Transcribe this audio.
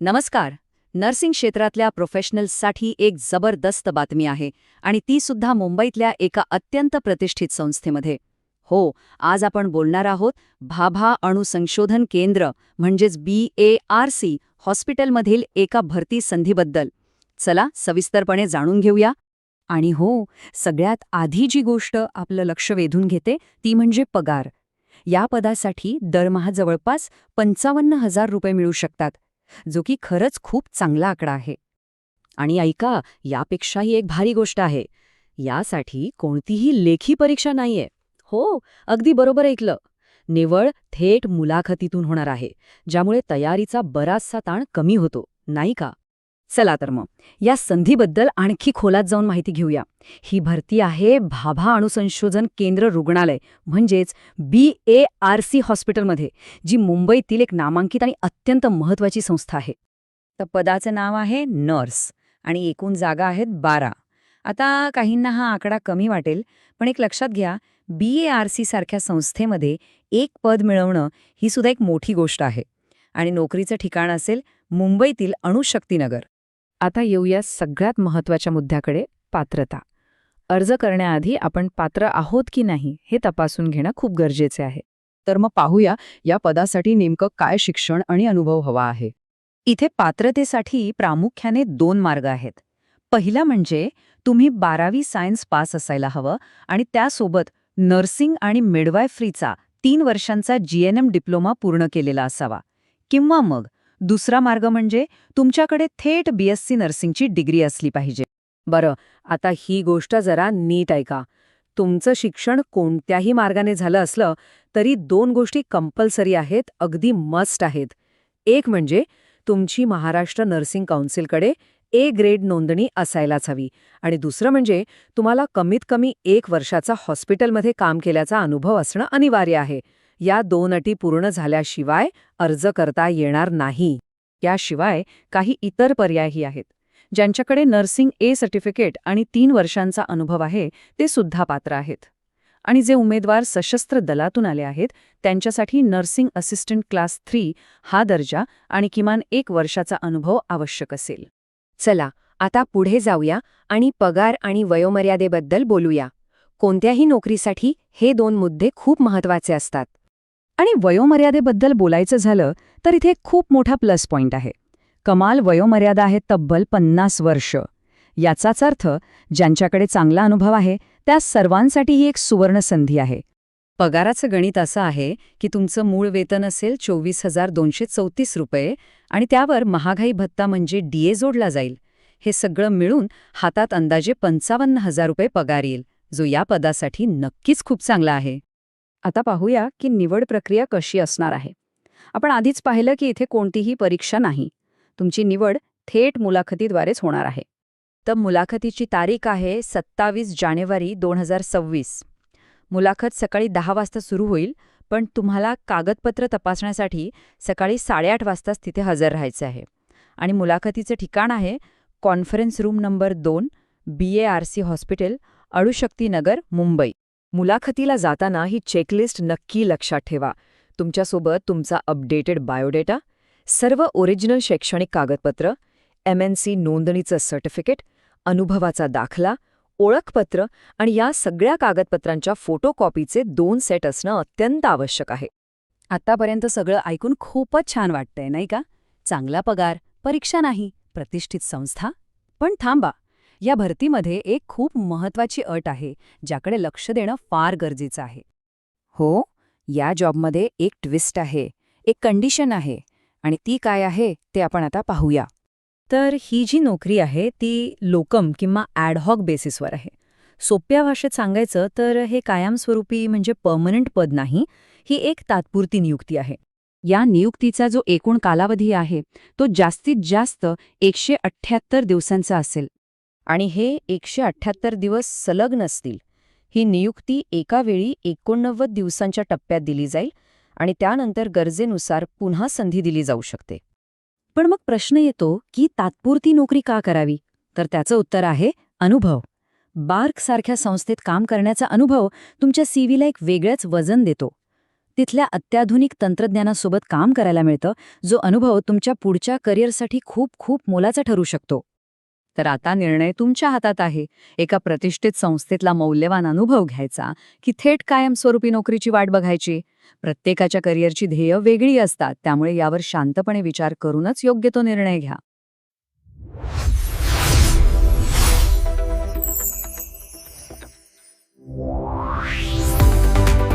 नमस्कार. नर्सिंग क्षेत्रातल्या प्रोफेशनल्ससाठी एक जबरदस्त बातमी आहे आणि ती सुद्धा मुंबईतल्या एका अत्यंत प्रतिष्ठित संस्थेमध्ये. हो आज आपण बोलणार आहोत भाभा अणुसंशोधन केंद्र म्हणजेच बी ए आर सी हॉस्पिटलमधील एका भरती संधीबद्दल. चला सविस्तरपणे जाणून घेऊया. आणि हो सगळ्यात आधी जी गोष्ट आपलं लक्ष वेधून घेते ती म्हणजे पगार. या पदासाठी दरमहा जवळपास पंचावन्न हजार रुपये मिळू शकतात. जो की खरंच खूप चांगला आकडा आहे. आणि ऐका यापेक्षाही एक भारी गोष्ट आहे. यासाठी कोणतीही लेखी परीक्षा नाहीये. हो अगदी बरोबर ऐकलं. निवळ थेट मुलाखतीतून होणार आहे ज्यामुळे तयारीचा बराचसा ताण कमी होतो नाही का? चला तर मग. या संधीबद्दल आणखी खोलात जाऊन माहिती घेऊया. ही भरती आहे भाभा अणुसंशोधन केंद्र रुग्णालय म्हणजेच बी ए आर सी हॉस्पिटलमध्ये जी मुंबईतील एक नामांकित आणि अत्यंत महत्वाची संस्था आहे. तर पदाचं नाव आहे नर्स आणि एकूण जागा आहेत बारा. आता काहींना हा आकडा कमी वाटेल पण एक लक्षात घ्या बी ए आर सी सारख्या संस्थेमध्ये एक पद मिळवणं ही सुद्धा एक मोठी गोष्ट आहे. आणि नोकरीचं ठिकाण असेल मुंबईतील अणुशक्तीनगर. आता येऊया सगळ्यात महत्त्वाच्या मुद्द्याकडे पात्रता. अर्ज करण्याआधी आपण पात्र आहोत की नाही हे तपासून घेणं खूप गरजेचे आहे. तर मग पाहूया या पदासाठी नेमकं काय शिक्षण आणि अनुभव हवा आहे. इथे पात्रतेसाठी प्रामुख्याने दोन मार्ग आहेत. पहिला म्हणजे तुम्ही बारावी सायन्स पास असायला हवं आणि त्यासोबत नर्सिंग आणि मिडवायफ्रीचा तीन वर्षांचा जीएनएम डिप्लोमा पूर्ण केलेला असावा. किंवा मग दुसरा मार्ग म्हणजे तुमच्याकडे थेट बीएससी नर्सिंगची डिग्री असली पाहिजे. बरं आता ही गोष्ट जरा नीट ऐका. तुमचं शिक्षण कोणत्याही मार्गाने झालं असलं तरी दोन गोष्टी कंपल्सरी आहेत अगदी मस्ट आहेत. एक म्हणजे तुमची महाराष्ट्र नर्सिंग काउन्सिलकडे ए ग्रेड नोंदणी असायलाच हवी. आणि दुसरं म्हणजे तुम्हाला कमीत कमी एक वर्षाचा हॉस्पिटलमध्ये काम केल्याचा अनुभव असणं अनिवार्य आहे. या दोन अटी पूर्ण झाल्याशिवाय अर्ज करता येणार नाही. याशिवाय काही इतर पर्यायही आहेत. ज्यांच्याकडे नर्सिंग ए सर्टिफिकेट आणि तीन वर्षांचा अनुभव आहे ते सुद्धा पात्र आहेत. आणि जे उमेदवार सशस्त्र दलातून आले आहेत त्यांच्यासाठी नर्सिंग असिस्टंट क्लास थ्री हा दर्जा आणि किमान एक वर्षाचा अनुभव आवश्यक असेल. चला आता पुढे जाऊया आणि पगार आणि वयोमर्यादेबद्दल बोलूया. कोणत्याही नोकरीसाठी हे दोन मुद्दे खूप महत्त्वाचे असतात. आणि वयोमर्यादेबद्दल बोलायचं झालं तर इथे खूप मोठा प्लस पॉइंट आहे. कमाल वयोमर्यादा आहे तब्बल पन्नास वर्ष. याचाच अर्थ ज्यांच्याकडे चांगला अनुभव आहे त्या सर्वांसाठी ही एक सुवर्ण संधी आहे. पगाराचं गणित असं आहे की तुमचं मूळ वेतन असेल चोवीस हजार दोनशे चौतीस रुपये आणि त्यावर महागाई भत्ता म्हणजे डीए जोडला जाईल. हे सगळं मिळून हातात अंदाजे पंचावन्न हजार रुपये पगार येईल जो या पदासाठी नक्कीच खूप चांगला आहे. आता पाहूया की निवड प्रक्रिया कशी असणार आहे. आपण आधीच पाहिलं की इथे कोणतीही परीक्षा नाही. तुमची निवड थेट मुलाखतीद्वारेच होणार आहे. तर मुलाखतीची तारीख आहे सत्तावीस जानेवारी दोन हजार सव्वीस. मुलाखत सकाळी दहा वाजता सुरू होईल पण तुम्हाला कागदपत्र तपासण्यासाठी सकाळी साडेआठ वाजताच तिथे हजर राहायचं आहे. आणि मुलाखतीचं ठिकाण आहे कॉन्फरन्स रूम नंबर दोन B A R C hospital Anushaktinagar Mumbai. मुलाखतीला जाताना ही चेकलिस्ट नक्की लक्षात ठेवा. तुमच्यासोबत तुमचा अपडेटेड बायोडेटा सर्व ओरिजिनल शैक्षणिक कागदपत्र एम एन सी नोंदणीचं सर्टिफिकेट अनुभवाचा दाखला ओळखपत्र आणि या सगळ्या कागदपत्रांच्या फोटोकॉपीचे दोन सेट असणं अत्यंत आवश्यक आहे. आत्तापर्यंत सगळं ऐकून खूपच छान वाटतंय नाही का? चांगला पगार परीक्षा नाही प्रतिष्ठित संस्था. पण थांबा. या भरतीमध्ये एक खूप महत्वाची अट आहे ज्याकडे लक्ष देणं फार गरजेचं आहे. हो या जॉबमध्ये एक ट्विस्ट आहे एक कंडिशन आहे आणि ती काय आहे ते आपण आता पाहूया. तर ही जी नोकरी आहे ती लोकम किंवा ॲडहॉक बेसिसवर आहे. सोप्या भाषेत सांगायचं तर हे कायमस्वरूपी म्हणजे पर्मनंट पद नाही ही एक तात्पुरती नियुक्ती आहे. या नियुक्तीचा जो एकूण कालावधी आहे तो जास्तीत जास्त एकशे अठ्ठ्याहत्तर दिवसांचा असेल. आणि हे एकशे अठ्ठ्याहत्तर दिवस सलग नसतील. ही नियुक्ती एका वेळी एकोणनव्वद दिवसांच्या टप्प्यात दिली जाईल आणि त्यानंतर गरजेनुसार पुन्हा संधी दिली जाऊ शकते. पण मग प्रश्न येतो की तात्पुरती नोकरी का करावी? तर त्याचं उत्तर आहे अनुभव. बार्कसारख्या संस्थेत काम करण्याचा अनुभव तुमच्या सीव्हीला एक वेगळंच वजन देतो. तिथल्या अत्याधुनिक तंत्रज्ञानासोबत काम करायला मिळतं जो अनुभव तुमच्या पुढच्या करिअरसाठी खूप खूप मोलाचा ठरू शकतो. तर आता निर्णय तुमच्या हातात आहे. एका प्रतिष्ठित संस्थेतला मौल्यवान अनुभव घ्यायचा. की थेट कायमस्वरूपी नोकरीची वाट बघायची? प्रत्येकाच्या करिअरची ध्येय वेगळी असतात. त्यामुळे यावर शांतपणे विचार करूनच योग्य तो निर्णय घ्या.